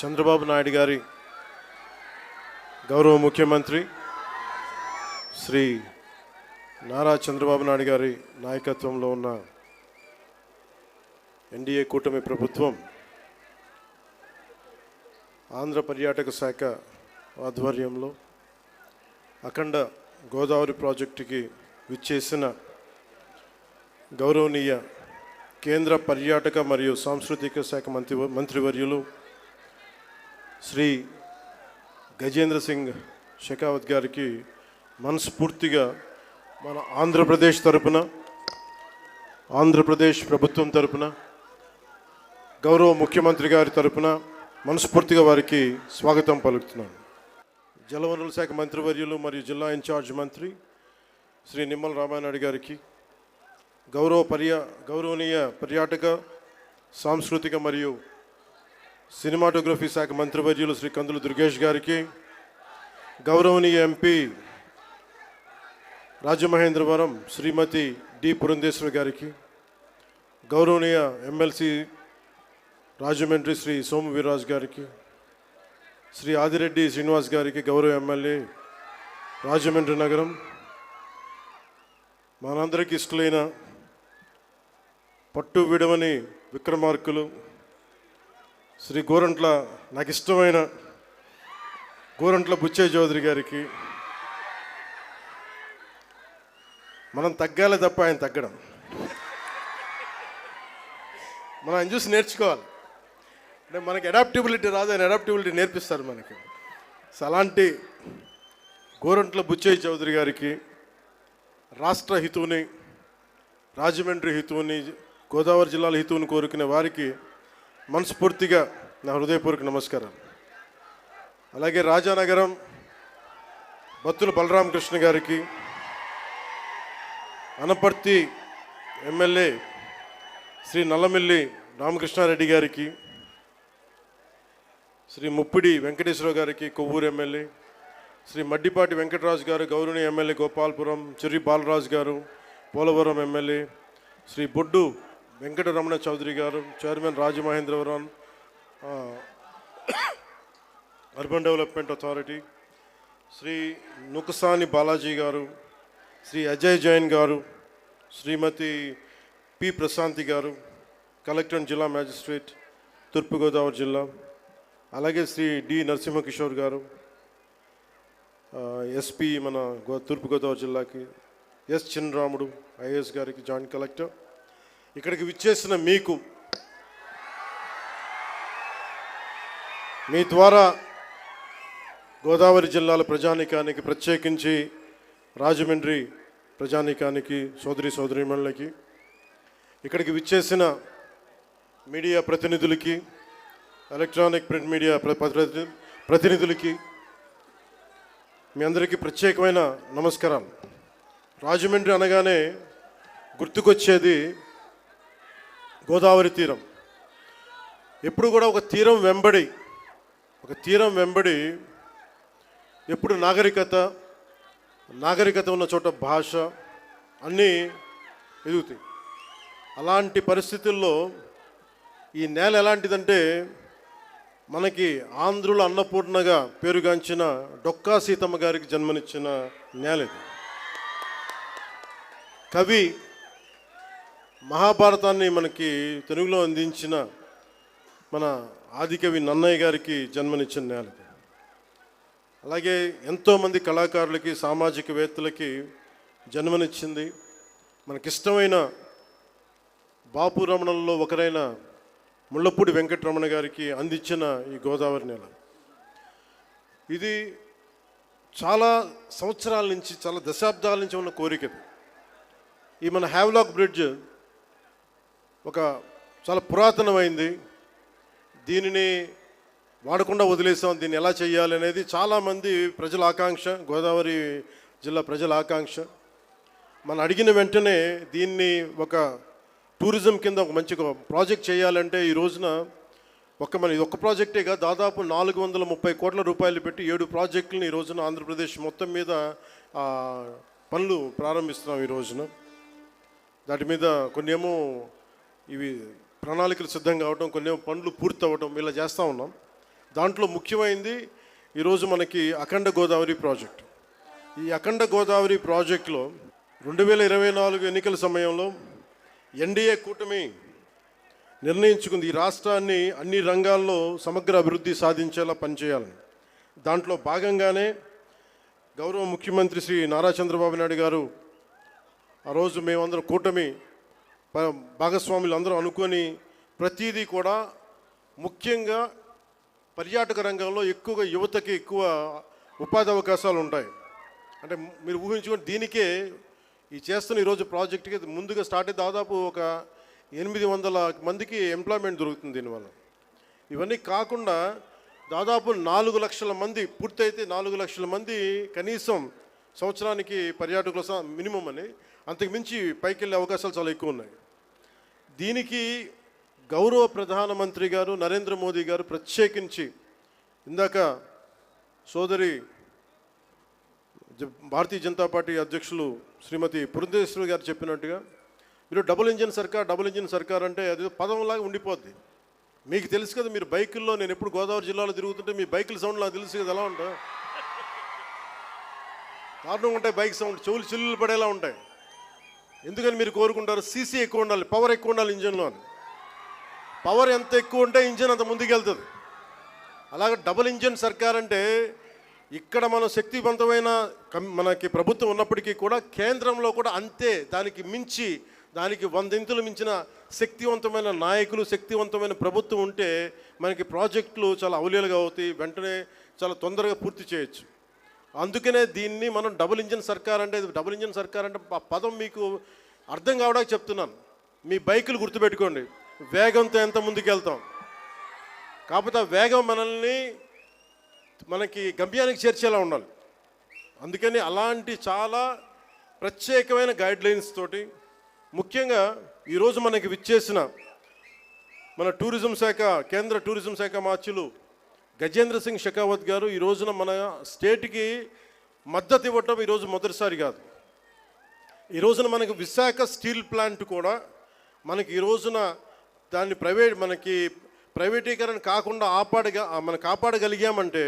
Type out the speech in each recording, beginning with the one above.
చంద్రబాబు నాయుడు గారి గౌరవ ముఖ్యమంత్రి శ్రీ నారా చంద్రబాబు నాయుడు గారి నాయకత్వంలో ఉన్న ఎన్డీఏ కూటమి ప్రభుత్వం ఆంధ్ర పర్యాటక శాఖ ఆధ్వర్యంలో అఖండ గోదావరి ప్రాజెక్టుకి విచ్చేసిన గౌరవనీయ కేంద్ర పర్యాటక మరియు సాంస్కృతిక శాఖ మంత్రి మంత్రివర్యులు శ్రీ గజేంద్ర సింగ్ షెకావత్ గారికి మనస్ఫూర్తిగా మన ఆంధ్రప్రదేశ్ తరపున ఆంధ్రప్రదేశ్ ప్రభుత్వం తరపున గౌరవ ముఖ్యమంత్రి గారి తరపున మనస్ఫూర్తిగా వారికి స్వాగతం పలుకుతున్నాను జలవనరుల శాఖ మంత్రివర్యులు మరియు జిల్లా ఇన్ఛార్జ్ మంత్రి శ్రీ నిమ్మల రామానాయుడు గారికి గౌరవ పర్యా గౌరవనీయ పర్యాటక సాంస్కృతిక మరియు సినిమాటోగ్రఫీ శాఖ మంత్రివర్యులు శ్రీ కందులు దుర్గేష్ గారికి గౌరవనీయ ఎంపీ రాజమహేంద్రవరం శ్రీమతి డి పురంధేశ్వరి గారికి గౌరవనీయ ఎమ్మెల్సీ రాజమండ్రి శ్రీ సోము వీర్రాజ్ గారికి శ్రీ ఆదిరెడ్డి శ్రీనివాస్ గారికి గౌరవ ఎమ్మెల్యే రాజమండ్రి నగరం మనందరికీ ఇష్టలైన పట్టు విడవని విక్రమార్కులు శ్రీ గోరంట్ల నాకు ఇష్టమైన గోరంట్ల బుచ్చయ్య చౌదరి గారికి మనం తగ్గాలి తప్ప ఆయన తగ్గడం మనం ఆయన చూసి నేర్చుకోవాలి అంటే మనకి అడాప్టిబిలిటీ రాదు ఆయన అడాప్టిబిలిటీ నేర్పిస్తారు మనకి సో అలాంటి గోరంట్ల బుచ్చయ్య చౌదరి గారికి రాష్ట్ర హితువుని రాజమండ్రి హితువుని గోదావరి జిల్లాల హితువుని కోరుకునే వారికి మనస్ఫూర్తిగా నా హృదయపూర్వక నమస్కారం అలాగే రాజానగరం బత్తుల బలరామకృష్ణ గారికి అనపర్తి ఎమ్మెల్యే శ్రీ నల్లమిల్లి రామకృష్ణారెడ్డి గారికి శ్రీ ముప్పిడి వెంకటేశ్వరరావు గారికి కొవ్వూరు ఎమ్మెల్యే శ్రీ మడ్డిపాటి వెంకటరాజు గారు గౌరవనీయ ఎమ్మెల్యే గోపాల్పురం చిరి బాలరాజు గారు పోలవరం ఎమ్మెల్యే శ్రీ బొడ్డు వెంకటరమణ చౌదరి గారు chairman Rajamahendravaram urban development authority Shri Nukasani Balaji గారు శ్రీ అజయ్ జైన్ గారు శ్రీమతి పి ప్రశాంతి గారు కలెక్టర్ జిల్లా మ్యాజిస్ట్రేట్ తూర్పుగోదావరి జిల్లా అలాగే శ్రీ డి నరసింహకిషోర్ గారు ఎస్పీ మన తూర్పుగోదావరి జిల్లాకి ఎస్ చిన్నరాముడు ఐఏఎస్ గారికి జాయింట్ కలెక్టర్ ఇక్కడికి విచ్చేసిన మీకు మీ ద్వారా గోదావరి జిల్లాల ప్రజానికానికి ప్రత్యేకించి రాజమండ్రి ప్రజానికానికి సోదరి సోదరిమణులకి ఇక్కడికి విచ్చేసిన మీడియా ప్రతినిధులకి ఎలక్ట్రానిక్ ప్రింట్ మీడియా ప్రతినిధులకి మీ అందరికీ ప్రత్యేకమైన నమస్కారం రాజమండ్రి అనగానే గుర్తుకొచ్చేది గోదావరి తీరం ఎప్పుడు కూడా ఒక తీరం వెంబడి ఒక తీరం వెంబడి ఎప్పుడు నాగరికత నాగరికత ఉన్న చోట భాష అన్నీ ఎదుగుతాయి అలాంటి పరిస్థితుల్లో ఈ నేల ఎలాంటిదంటే మనకి ఆంధ్రుల అన్నపూర్ణగా పేరుగాంచిన డొక్కా సీతమ్మ గారికి జన్మనిచ్చిన నేల ఇది కవి మహాభారతాన్ని మనకి తెలుగులో అందించిన మన ఆదికవి నన్నయ్య గారికి జన్మనిచ్చిన నేల అలాగే ఎంతోమంది కళాకారులకి సామాజికవేత్తలకి జన్మనిచ్చింది మనకిష్టమైన బాపు రమణల్లో ఒకరైన ముళ్ళపూడి వెంకటరమణ గారికి అందించిన ఈ గోదావరి నేల ఇది చాలా సంవత్సరాల నుంచి చాలా దశాబ్దాల నుంచి ఉన్న కోరిక ఈ మన హ్యావ్లాక్ బ్రిడ్జ్ ఒక చాలా పురాతనమైంది దీనిని వాడకుండా వదిలేసాం దీన్ని ఎలా చేయాలి అనేది చాలామంది ప్రజల ఆకాంక్ష గోదావరి జిల్లా ప్రజల ఆకాంక్ష మనం అడిగిన వెంటనే దీన్ని ఒక టూరిజం కింద ఒక మంచి ప్రాజెక్ట్ చేయాలంటే ఈ రోజున ఒక మన ఒక్క ప్రాజెక్టేగా దాదాపు నాలుగు వందల ముప్పై కోట్ల రూపాయలు పెట్టి ఏడు ప్రాజెక్టులను ఈ రోజున ఆంధ్రప్రదేశ్ మొత్తం మీద పనులు ప్రారంభిస్తున్నాం ఈ రోజున దాటి మీద కొన్ని ఏమో ఇవి ప్రణాళికలు సిద్ధం కావడం కొన్ని పనులు పూర్తి పూర్తవడం ఇలా చేస్తూ ఉన్నాం దాంట్లో ముఖ్యమైనది ఈరోజు మనకి అఖండ గోదావరి ప్రాజెక్ట్ ఈ అఖండ గోదావరి ప్రాజెక్టులో రెండు వేల ఇరవై నాలుగు ఎన్నికల సమయంలో ఎన్డీఏ కూటమి నిర్ణయించుకుంది ఈ రాష్ట్రాన్ని అన్ని రంగాల్లో సమగ్ర అభివృద్ధి సాధించేలా పనిచేయాలని దాంట్లో భాగంగానే గౌరవ ముఖ్యమంత్రి శ్రీ నారా చంద్రబాబు నాయుడు గారు ఆ రోజు మేమందరం కూటమి భాగస్వాములు అందరూ అనుకొని ప్రతిదీ కూడా ముఖ్యంగా పర్యాటక రంగంలో ఎక్కువగా యువతకి ఎక్కువ ఉపాధి అవకాశాలు ఉంటాయి అంటే మీరు ఊహించుకొని దీనికే ఈ చేస్తున్న ఈరోజు ప్రాజెక్ట్కి ముందుగా స్టార్ట్ దాదాపు ఒక ఎనిమిది వందల మందికి ఎంప్లాయ్మెంట్ దొరుకుతుంది దీనివల్ల ఇవన్నీ కాకుండా దాదాపు నాలుగు లక్షల మంది పూర్తయితే నాలుగు లక్షల మంది కనీసం సంవత్సరానికి పర్యాటకుల మినిమం అని అంతకుమించి పైకి వెళ్ళే అవకాశాలు చాలా ఎక్కువ ఉన్నాయి దీనికి గౌరవ ప్రధానమంత్రి గారు నరేంద్ర మోదీ గారు ప్రత్యేకించి ఇందాక సోదరి భారతీయ జనతా పార్టీ అధ్యక్షులు శ్రీమతి పురంధేశ్వరి గారు చెప్పినట్టుగా మీరు డబుల్ ఇంజిన్ సర్కార్ డబుల్ ఇంజిన్ సర్కార్ అంటే అది పదంలాగా ఉండిపోద్ది మీకు తెలుసు కదా మీరు బైకుల్లో నేను ఎప్పుడు గోదావరి జిల్లాలో తిరుగుతుంటే మీ బైకుల సౌండ్ నాకు తెలుసు కదా ఎలా ఉంటా కారణం ఉంటాయి బైక్ సౌండ్ చెవులు చిల్లులు పడేలా ఉంటాయి ఎందుకని మీరు కోరుకుంటారు సీసీ ఎక్కువ ఉండాలి పవర్ ఎక్కువ ఉండాలి ఇంజన్లో అని పవర్ ఎంత ఎక్కువ ఉంటే ఇంజన్ అంత ముందుకెళ్తుంది అలాగే డబుల్ ఇంజన్ సర్కార్ అంటే ఇక్కడ మనం శక్తివంతమైన మనకి ప్రభుత్వం ఉన్నప్పటికీ కూడా కేంద్రంలో కూడా అంతే దానికి మించి దానికి వందింతులు మించిన శక్తివంతమైన నాయకులు శక్తివంతమైన ప్రభుత్వం ఉంటే మనకి ప్రాజెక్టులు చాలా అవలీలుగా అవుతాయి వెంటనే చాలా తొందరగా పూర్తి చేయొచ్చు అందుకనే దీన్ని మనం డబుల్ ఇంజిన్ సర్కార్ అంటే డబుల్ ఇంజిన్ సర్కార్ అంటే ఆ పదం మీకు అర్థం కావడానికి చెప్తున్నాను మీ బైకులు గుర్తుపెట్టుకోండి వేగంతో ఎంత ముందుకు వెళ్తాం కాకపోతే ఆ వేగం మనల్ని మనకి గమ్యానికి చేర్చేలా ఉండాలి అందుకని అలాంటి చాలా ప్రత్యేకమైన గైడ్లైన్స్ తోటి ముఖ్యంగా ఈరోజు మనకి విచ్చేసిన మన టూరిజం శాఖ కేంద్ర టూరిజం శాఖ మార్చులు గజేంద్ర సింగ్ షెకావత్ గారు ఈ రోజున మన స్టేట్కి మద్దతు ఇవ్వటం ఈరోజు మొదటిసారి కాదు ఈ రోజున మనకు విశాఖ స్టీల్ ప్లాంట్ కూడా మనకి ఈ రోజున దాన్ని ప్రైవేట్ మనకి ప్రైవేటీకరణ కాకుండా ఆపాడగా మనం కాపాడగలిగామంటే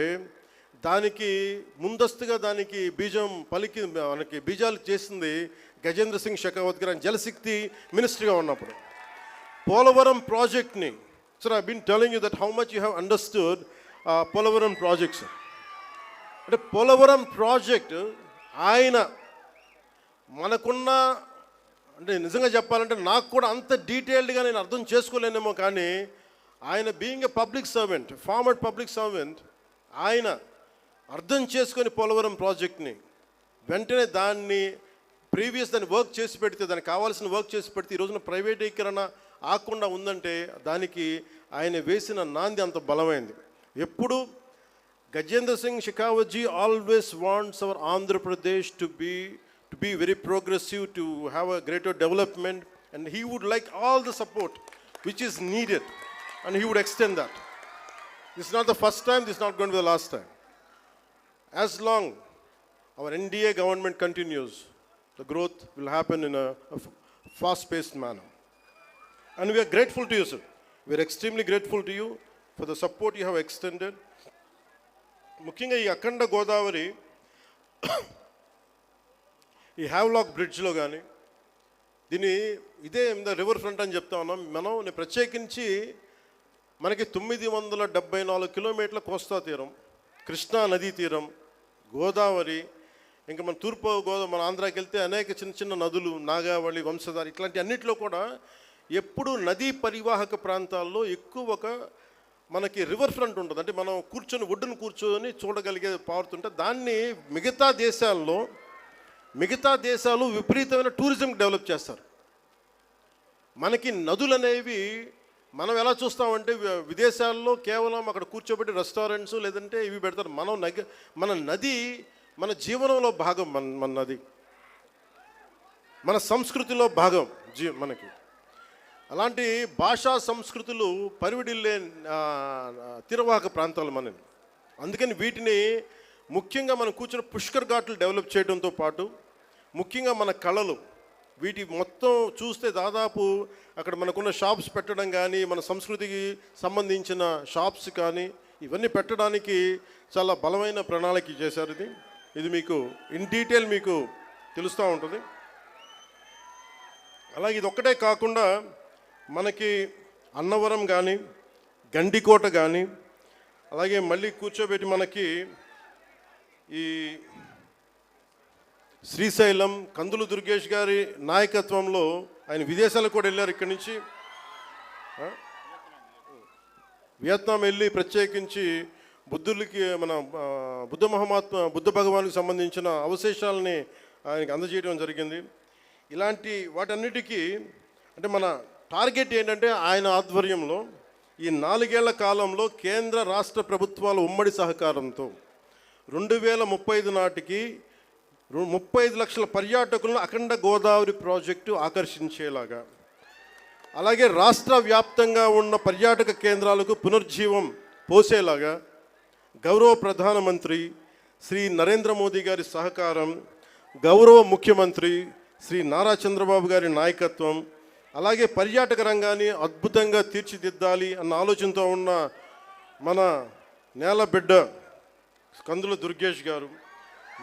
దానికి ముందస్తుగా దానికి బీజం పలికి మనకి బీజాలు చేసింది గజేంద్ర సింగ్ షెకావత్ గారు జలశక్తి మినిస్టర్గా ఉన్నప్పుడు పోలవరం ప్రాజెక్ట్ని sir I been telling you that how much you have understood Polavaram project sir అంటే పోలవరం ప్రాజెక్ట్ ఆయన మనకున్న అంటే నిజంగా చెప్పాలంటే నాకు కూడా అంత డీటెయిల్డ్గా నేను అర్థం చేసుకోలేనేమో కానీ ఆయన being a public servant former public servant ఆయన అర్థం చేసుకొని పోలవరం ప్రాజెక్ట్ని వెంటనే దాన్ని ప్రీవియస్ దాన్ని వర్క్ చేసి పెడితే దానికి కావాల్సిన వర్క్ చేసి పెడితే ఈ రోజున ప్రైవేటీకరణ ఆకుండా ఉందంటే దానికి ఆయన వేసిన నాంది అంత బలమైంది ఎప్పుడు Gajendra Singh Shekhawat ji always wants our Andhra Pradesh to be to be very progressive, to have a greater development, and he would like all the support which is needed, and he would extend that. This is not the first time, this is not going to be the last time. As long our NDA government continues, the growth will happen in a, a f- fast-paced manner. And we are grateful for the support you have extended ముఖ్యంగా ఈ అఖండ గోదావరి ఈ Havelock బ్రిడ్జ్లో కానీ దీని ఇదే the river front అని చెప్తా ఉన్నాం మనం ప్రత్యేకించి మనకి తొమ్మిది వందల డెబ్బై నాలుగు కిలోమీటర్ల కోస్తా తీరం కృష్ణా నదీ తీరం గోదావరి ఇంకా మన తూర్పు గోదావరి మన ఆంధ్రాకి వెళ్తే అనేక చిన్న చిన్న నదులు నాగావళి వంశధారి ఇట్లాంటి అన్నింటిలో కూడా ఎప్పుడు నదీ పరివాహక ప్రాంతాల్లో ఎక్కువ ఒక మనకి రివర్ ఫ్రంట్ ఉంటుంది అంటే మనం కూర్చొని ఒడ్డును కూర్చొని చూడగలిగే పారుతుంటే దాన్ని మిగతా దేశాల్లో మిగతా దేశాలు విపరీతమైన టూరిజం డెవలప్ చేస్తారు మనకి నదులు అనేవి మనం ఎలా చూస్తామంటే విదేశాల్లో కేవలం అక్కడ కూర్చోబెట్టి రెస్టారెంట్స్ లేదంటే ఇవి పెడతారు మనం నగ మన నది మన జీవనంలో భాగం మన మన నది మన సంస్కృతిలో భాగం జీ మనకి అలాంటి భాషా సంస్కృతులు పరివిడిల్లే తీరవాహక ప్రాంతాలు మనవి అందుకని వీటిని ముఖ్యంగా మనం కూర్చున్న పుష్కర్ ఘాట్లు డెవలప్ చేయడంతో పాటు ముఖ్యంగా మన కళలు వీటి మొత్తం చూస్తే దాదాపు అక్కడ మనకున్న షాప్స్ పెట్టడం కానీ మన సంస్కృతికి సంబంధించిన షాప్స్ కానీ ఇవన్నీ పెట్టడానికి చాలా బలమైన ప్రణాళిక చేశారు ఇది ఇది మీకు ఇన్ డీటెయిల్ మీకు తెలుస్తూ ఉంటుంది అలాగే ఇది ఒక్కటే కాకుండా మనకి అన్నవరం కానీ గండికోట కానీ అలాగే మళ్ళీ కూర్చోబెట్టి మనకి ఈ శ్రీశైలం కందులు దుర్గేష్ గారి నాయకత్వంలో ఆయన విదేశాలకు కూడా వెళ్ళారు ఇక్కడి నుంచి వియత్నాం వెళ్ళి ప్రత్యేకించి బుద్ధులకి మన బుద్ధ మహమాత్మ బుద్ధ భగవానికి సంబంధించిన అవశేషాలని ఆయనకి అందజేయడం జరిగింది ఇలాంటి వాటన్నిటికీ అంటే మన టార్గెట్ ఏంటంటే ఆయన ఆధ్వర్యంలో ఈ నాలుగేళ్ల కాలంలో కేంద్ర రాష్ట్ర ప్రభుత్వాల ఉమ్మడి సహకారంతో రెండు వేల ముప్పై ఐదు నాటికి ముప్పై ఐదు లక్షల పర్యాటకులను అఖండ గోదావరి ప్రాజెక్టు ఆకర్షించేలాగా అలాగే రాష్ట్ర వ్యాప్తంగా ఉన్న పర్యాటక కేంద్రాలకు పునర్జీవం పోసేలాగా గౌరవ ప్రధానమంత్రి శ్రీ నరేంద్ర మోదీ గారి సహకారం గౌరవ ముఖ్యమంత్రి శ్రీ నారా చంద్రబాబు గారి నాయకత్వం అలాగే పర్యాటక రంగాన్ని అద్భుతంగా తీర్చిదిద్దాలి అన్న ఆలోచనతో ఉన్న మన నేల బిడ్డ కందుల దుర్గేష్ గారు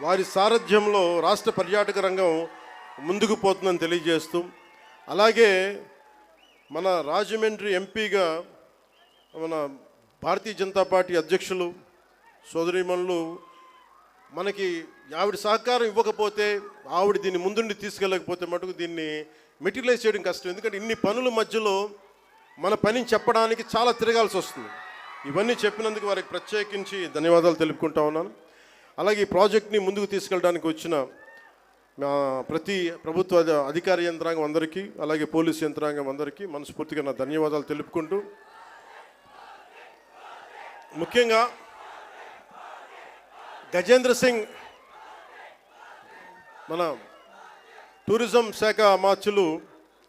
వారి సారథ్యంలో రాష్ట్ర పర్యాటక రంగం ముందుకు పోతుందని తెలియజేస్తూ అలాగే మన రాజమండ్రి ఎంపీగా మన భారతీయ జనతా పార్టీ అధ్యక్షులు సోదరిమణులు మనకి ఆవిడ సహకారం ఇవ్వకపోతే ఆవిడ దీన్ని ముందుండి తీసుకెళ్ళకపోతే మటుకు దీన్ని మెటీరియలైజ్ చేయడం కష్టం ఎందుకంటే ఇన్ని పనుల మధ్యలో మన పని చెప్పడానికి చాలా తిరగాల్సి వస్తుంది ఇవన్నీ చెప్పినందుకు వారికి ప్రత్యేకించి ధన్యవాదాలు తెలుపుకుంటా ఉన్నాను అలాగే ఈ ప్రాజెక్ట్ని ముందుకు తీసుకెళ్ళడానికి వచ్చిన ప్రతి ప్రభుత్వ అధికార యంత్రాంగం అందరికీ అలాగే పోలీసు యంత్రాంగం అందరికీ మనస్ఫూర్తిగా నా ధన్యవాదాలు తెలుపుకుంటూ ముఖ్యంగా గజేంద్ర సింగ్ మన టూరిజం శాఖ మార్చులు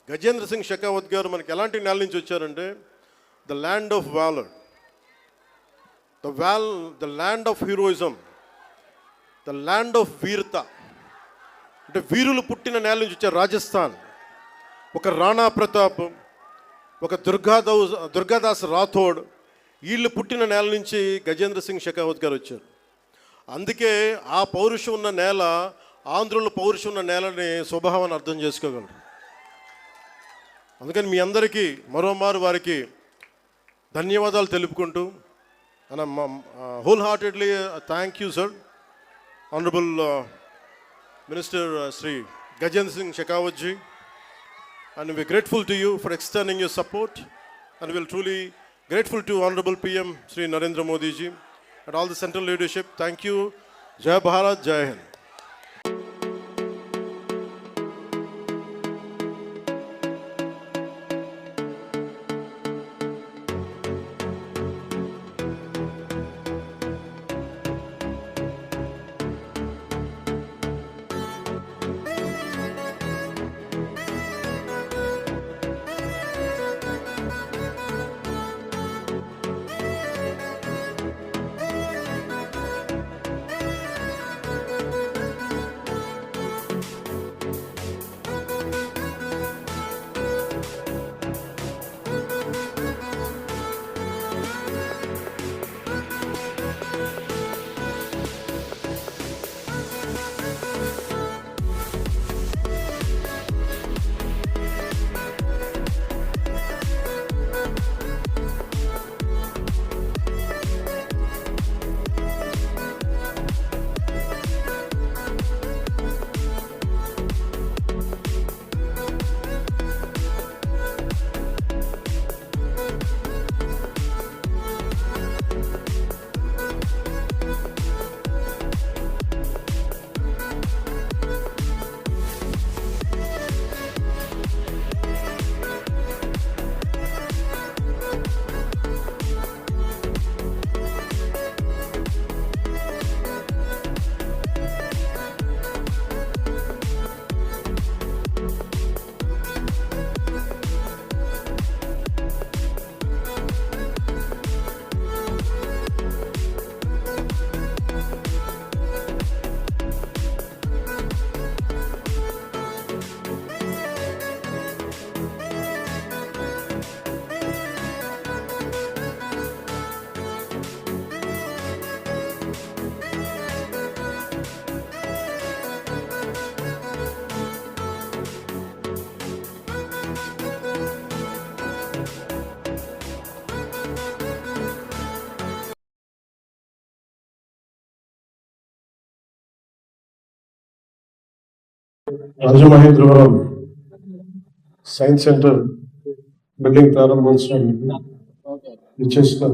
గజేంద్ర సింగ్ షెకావత్ గారు మనకి ఎలాంటి నెల నుంచి వచ్చారంటే the land of valour the val the land of heroism the land of వీరత అంటే వీరులు పుట్టిన నేల నుంచి వచ్చారు రాజస్థాన్ ఒక రాణా ప్రతాప్ ఒక దుర్గాదౌ దుర్గాదాస్ రాథోడ్ వీళ్ళు పుట్టిన నేల నుంచి గజేంద్ర సింగ్ షెకావత్ గారు వచ్చారు అందుకే ఆ పౌరుషం ఉన్న నేల ఆంధ్రుల పౌరుషున్న నేలని స్వభావాన్ని అర్థం చేసుకోగలరు అందుకని మీ అందరికీ మరోమారు వారికి ధన్యవాదాలు తెలుపుకుంటూ మన whole heartedly thank you sir honourable minister Shri Gajendra Singh Shekhawatji and we grateful to you for extending your support and will truly grateful to honourable PM Shri Narendra Modiji and all the central leadership thank you Jaya Bharat Jaya Hind Rajamahendravaram science centre building ప్రారంభోత్సవం విచ్చేసిన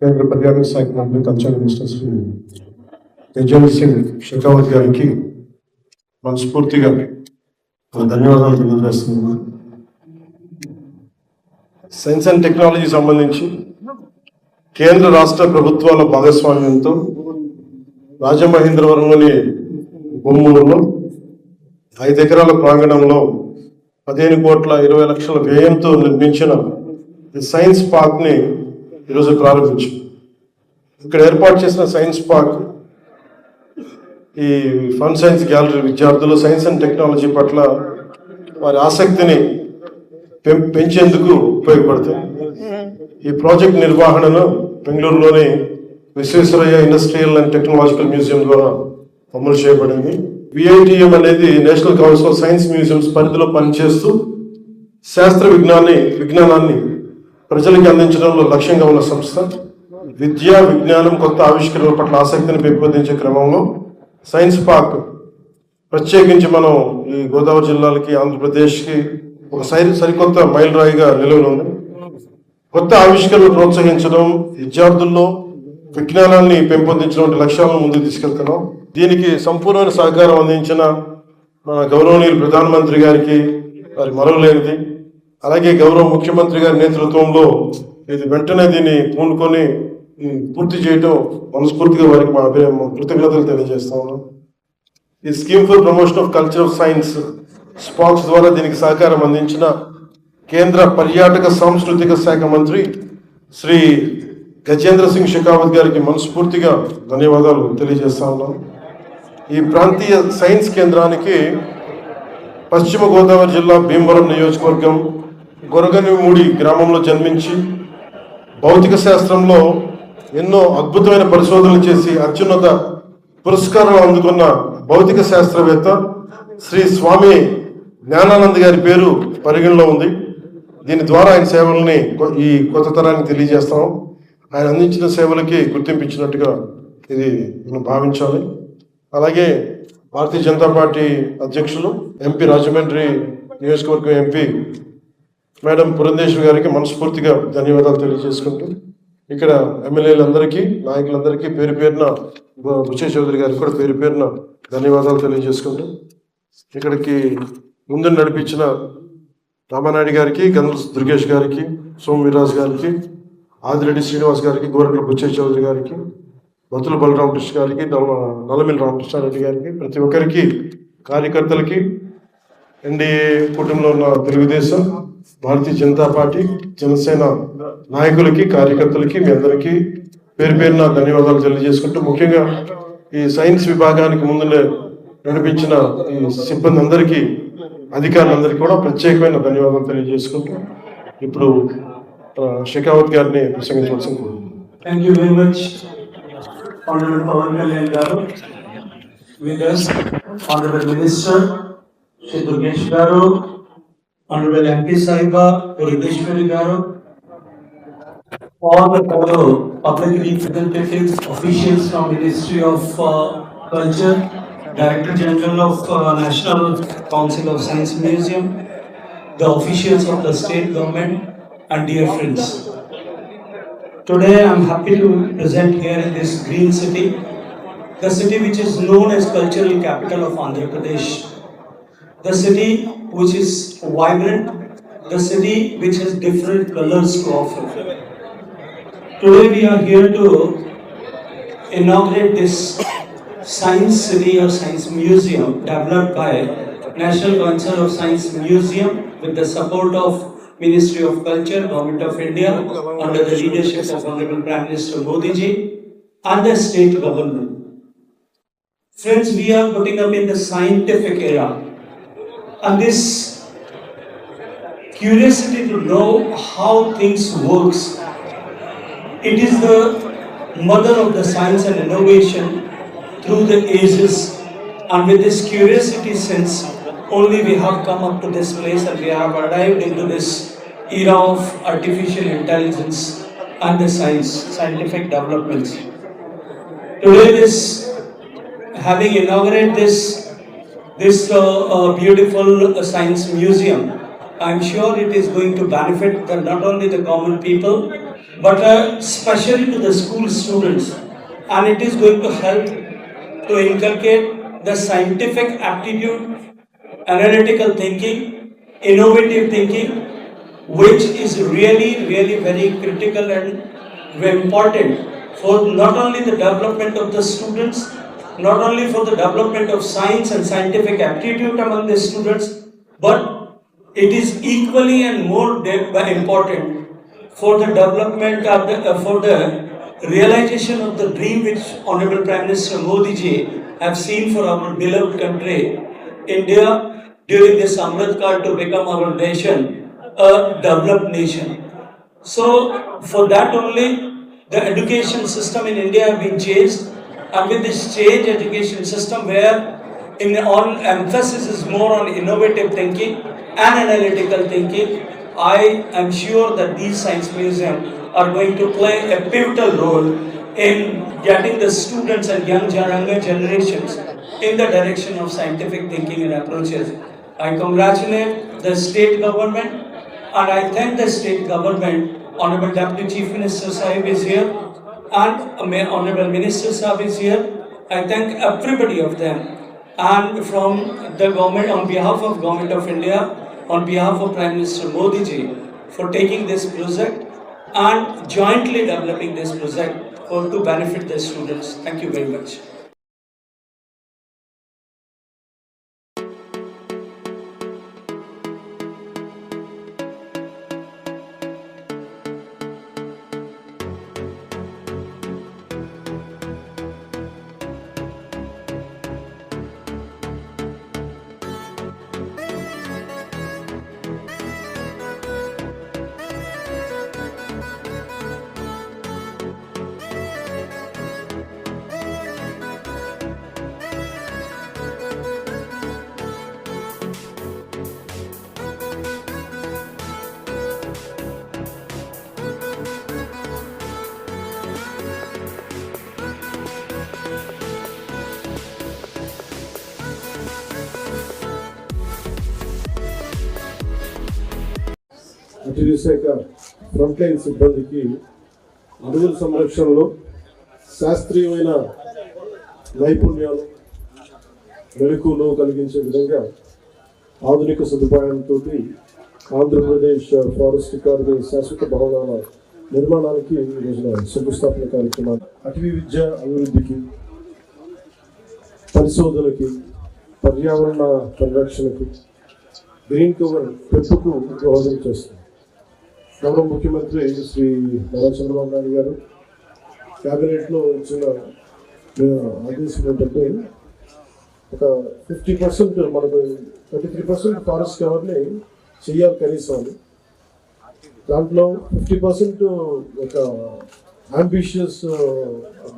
కేంద్ర పర్యాటక శాఖ మంత్రి culture minister Shri Tejal Singh Shekhawat గారికి మనస్ఫూర్తిగా ధన్యవాదాలు తెలియజేస్తున్నాను సైన్స్ అండ్ టెక్నాలజీ సంబంధించి కేంద్ర రాష్ట్ర ప్రభుత్వాల భాగస్వామ్యంతో రాజమహేంద్రవరంలోని గుమ్మూరులో ఐదు ఎకరాల ప్రాంగణంలో పదిహేను కోట్ల ఇరవై లక్షల వ్యయంతో నిర్మించిన సైన్స్ పార్క్ని ఈరోజు ప్రారంభించాం ఇక్కడ ఏర్పాటు చేసిన సైన్స్ పార్క్ ఈ ఫన్ సైన్స్ గ్యాలరీ విద్యార్థులు సైన్స్ అండ్ టెక్నాలజీ పట్ల వారి ఆసక్తిని పెంచేందుకు ఉపయోగపడతాయి ఈ ప్రాజెక్ట్ నిర్వహణను బెంగళూరులోని Visvesvaraya industrial and technological museum ద్వారా అమలు చేయబడింది విఐటిఎం అనేది national council of science museums పరిధిలో పనిచేస్తూ శాస్త్ర విజ్ఞాన్ని విజ్ఞానాన్ని ప్రజలకి అందించడంలో లక్ష్యంగా ఉన్న సంస్థ విద్య విజ్ఞానం కొత్త ఆవిష్కరణల పట్ల ఆసక్తిని పెంపొందించే క్రమంలో సైన్స్ పార్క్ ప్రత్యేకించి మనం ఈ గోదావరి జిల్లాలకి ఆంధ్రప్రదేశ్కి ఒక సై సరికొత్త మైలురాయిగా నిలవనుంది కొత్త ఆవిష్కరణలు ప్రోత్సహించడం విద్యార్థుల్లో విజ్ఞానాన్ని పెంపొందించడం వంటి లక్ష్యాలను ముందుకు తీసుకెళ్తున్నాం దీనికి సంపూర్ణమైన సహకారం అందించిన మన గౌరవనీయులు ప్రధానమంత్రి గారికి వారి మరవలేనిది అలాగే గౌరవ ముఖ్యమంత్రి గారి నేతృత్వంలో ఇది వెంటనే దీన్ని పూనుకొని పూర్తి చేయటం మనస్ఫూర్తిగా వారికి మా కృతజ్ఞతలు తెలియజేస్తా ఉన్నాం ఈ scheme for promotion of culture of science SPOCS ద్వారా దీనికి సహకారం అందించిన కేంద్ర పర్యాటక సాంస్కృతిక శాఖ మంత్రి శ్రీ గజేంద్ర సింగ్ షెకావత్ గారికి మనస్ఫూర్తిగా ధన్యవాదాలు తెలియజేస్తా ఉన్నాం ఈ ప్రాంతీయ సైన్స్ కేంద్రానికి పశ్చిమ గోదావరి జిల్లా భీమవరం నియోజకవర్గం గొరగనిమూడి గ్రామంలో జన్మించి భౌతిక శాస్త్రంలో ఎన్నో అద్భుతమైన పరిశోధనలు చేసి అత్యున్నత పురస్కారాలు అందుకున్న భౌతిక శాస్త్రవేత్త శ్రీ స్వామి జ్ఞానానంద్ గారి పేరు పరిగణలో ఉంది దీని ద్వారా ఆయన సేవల్ని ఈ కొత్త తరానికి తెలియజేస్తాం ఆయన అందించిన సేవలకి గుర్తింపు ఇచ్చినట్టుగా ఇది మనం భావించాలి అలాగే భారతీయ జనతా పార్టీ అధ్యక్షులు ఎంపీ రాజమండ్రి నియోజకవర్గం ఎంపీ మేడం పురంధేశ్వరి గారికి మనస్ఫూర్తిగా ధన్యవాదాలు తెలియజేసుకుంటూ ఇక్కడ ఎమ్మెల్యేలందరికీ నాయకులందరికీ పేరు పేరున విజయ్ చౌదరి గారికి కూడా పేరు పేరున ధన్యవాదాలు తెలియజేసుకుంటూ ఇక్కడికి ముందు నడిపించిన రామానాయుడు గారికి గంధ దుర్గేష్ గారికి సోమ గారికి ఆదిరెడ్డి శ్రీనివాస్ గారికి గోరంట్ల బుచ్చయ్య చౌదరి గారికి బతుల బలరామకృష్ణ గారికి నల్లమిల్లి రామకృష్ణారెడ్డి గారికి ప్రతి ఒక్కరికి కార్యకర్తలకి ఎన్డీఏ కుటుంబంలో ఉన్న తెలుగుదేశం భారతీయ జనతా పార్టీ జనసేన నాయకులకి కార్యకర్తలకి మీ అందరికీ పేరు పేరున ధన్యవాదాలు తెలియజేసుకుంటూ ముఖ్యంగా ఈ సైన్స్ విభాగానికి ముందునే నడిపించిన ఈ సిబ్బంది అందరికీ అధికారులందరికీ కూడా ప్రత్యేకమైన ధన్యవాదాలు తెలియజేసుకుంటూ ఇప్పుడు షెకావత్ గారిని ప్రసంగించవలసింది thank you very much Honorable Pawan Kalyan Garu, with us, Honorable Minister, Shri Durgesh Garu, Honorable MP Sahiba, Purigeshwari Garu, all the fellow public representatives, officials from Ministry of uh, Culture, Director General of uh, National Council of Science Museum, the officials of the state government, and dear friends. Today I'm happy to present here in this green city, the city which is known as cultural capital of Andhra Pradesh. The city which is vibrant, the city which has different colors to offer. Today we are here to inaugurate this Science City or Science Museum developed by National Council of Science Museum with the support of Ministry of Culture, Government of India, under the leadership of Honorable Prime Minister Modi ji, and the state government. Friends, we are putting up in the scientific era. And this curiosity to know how things works, it is the mother of the science and innovation through the ages. And with this curiosity sense, only we have come up to this place and we have arrived into this era of artificial intelligence and the science, scientific developments. Today, this having inaugurated this this uh, uh, beautiful uh, science museum, I'm sure it is going to benefit the, not only the common people but uh, especially to the school students, and it is going to help to inculcate the scientific aptitude analytical thinking, innovative thinking, which is really, really very critical and very important for not only the development of the students, not only for the development of science and scientific aptitude among the students, but it is equally and more uh, important for the development of the, uh, for the realization of the dream which Honorable Prime Minister Modi ji have seen for our beloved country, India during this Amrit Kaal to become our nation a developed nation. So for that only the education system in India has been changed and with this change education system where in all emphasis is more on innovative thinking and analytical thinking, I am sure that these science museums are going to play a pivotal role in getting the students and young younger generations in the direction of scientific thinking and approaches. I congratulate the state government and I thank the state government. Honorable Deputy Chief Minister Sahib is here and Honorable Minister Sahib is here. I thank everybody of them and from the government on behalf of Government of India, on behalf of Prime Minister Modi ji for taking this project and jointly developing this project for to benefit the students. Thank you very much. విద్యుశాఖ frontline సిబ్బందికి అడవుల సంరక్షణలో శాస్త్రీయమైన నైపుణ్యాలు మెలకులు కలిగించే విధంగా ఆధునిక సదుపాయాలతో ఆంధ్రప్రదేశ్ ఫారెస్ట్ కార్డు శాశ్వత భవనాల నిర్మాణానికి ఈరోజున శంకుస్థాపన కార్యక్రమాలు అటవీ విద్య అభివృద్ధికి పరిశోధనకి పర్యావరణ పరిరక్షణకు గ్రీన్ కవర్ పెంపుకు దోహదం చేస్తుంది గౌరవ ముఖ్యమంత్రి శ్రీ నారా చంద్రబాబు నాయుడు గారు క్యాబినెట్లో ఇచ్చిన ఆదేశం ఏంటంటే ఒక ఫిఫ్టీ పర్సెంట్ మనకు థర్టీ త్రీ పర్సెంట్ ఫారెస్ట్ కవర్ని చెయ్యాలి కనీసం అని దాంట్లో ఫిఫ్టీ పర్సెంట్ ఒక అంబిషియస్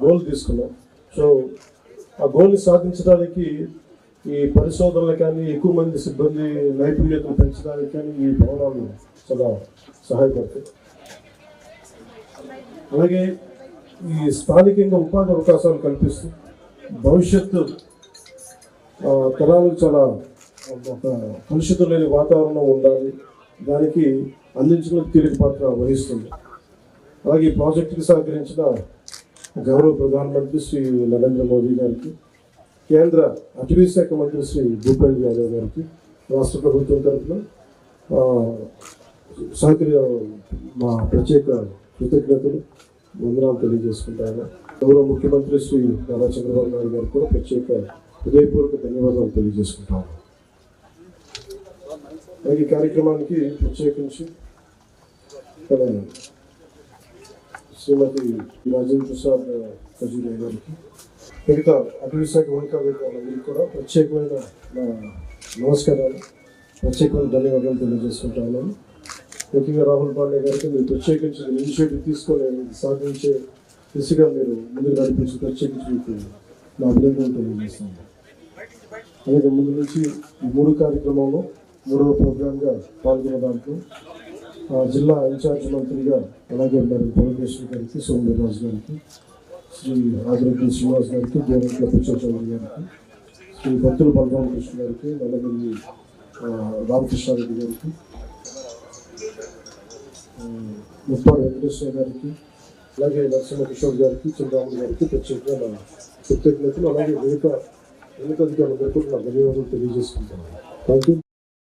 గోల్ uh, తీసుకున్నాం సో ఆ గోల్ని సాధించడానికి ఈ పరిశోధనలు కానీ ఎక్కువ మంది సిబ్బంది నైపుణ్యతను పెంచడానికి కానీ ఈ భవనాలు చాలా సహాయపడతాయి అలాగే ఈ స్థానికంగా ఉపాధి అవకాశాలు కల్పిస్తూ భవిష్యత్తు తరాలు చాలా ఒక కలుషితం లేని వాతావరణం ఉండాలి దానికి అందించిన తీరిక పాత్ర వహిస్తుంది అలాగే ఈ ప్రాజెక్టుకి సహకరించిన గౌరవ ప్రధానమంత్రి శ్రీ నరేంద్ర మోదీ గారికి కేంద్ర అటవీ శాఖ మంత్రి శ్రీ భూపేంద్ర యాదవ్ గారికి రాష్ట్ర ప్రభుత్వం తరఫున సహకరి మా ప్రత్యేక కృతజ్ఞతలు వందనాలు తెలియజేసుకుంటాను గౌరవ ముఖ్యమంత్రి శ్రీ నారా చంద్రబాబు నాయుడు గారికి కూడా ప్రత్యేక హృదయపూర్వక ధన్యవాదాలు తెలియజేసుకుంటాను ఈ కార్యక్రమానికి ప్రత్యేకించి శ్రీమతి రాజేంద్ర ప్రసాద్ ఖజూరే గారికి మిగతా అటవీశాఖ ఉన్నతాధికారుల కూడా ప్రత్యేకమైన నా నమస్కారాలు ప్రత్యేకమైన ధన్యవాదాలు తెలియజేసుకుంటా ఉన్నాను ముఖ్యంగా రాహుల్ పాండే గారికి మీరు ప్రత్యేకించి ఇనిషియేటివ్ తీసుకొని సాధించే దిశగా మీరు ముందుకు నడిపించి ప్రత్యేకించి మీకు నా అభినందనలు తెలియజేస్తాను అలాగే ముందు నుంచి మూడు కార్యక్రమంలో మూడవ ప్రోగ్రామ్గా పాల్గొన్న దాంట్లో జిల్లా ఇన్ఛార్జ్ మంత్రిగా అలాగే మరి భువనేశ్వర్ గారికి సోమరాజు గారికి శ్రీ ఆదిరెడ్డి శ్రీనివాస్ గారికి గోరంట్ల పుచ్చచౌదరి గారికి శ్రీ భక్తులు బలరామకృష్ణ గారికి నల్లగల్లి రామకృష్ణారెడ్డి గారికి ముప్పాడు వెంకటేశ్వర గారికి అలాగే నరసింహ కిషోర్ గారికి చంద్రరాముడు గారికి ప్రత్యేకంగా నా ప్రత్యేకతలు అలాగే వేదిక ఉన్నతాధికారులు పేర్కొంటున్న ధన్యవాదాలు తెలియజేసుకుంటున్నాను థ్యాంక్ యూ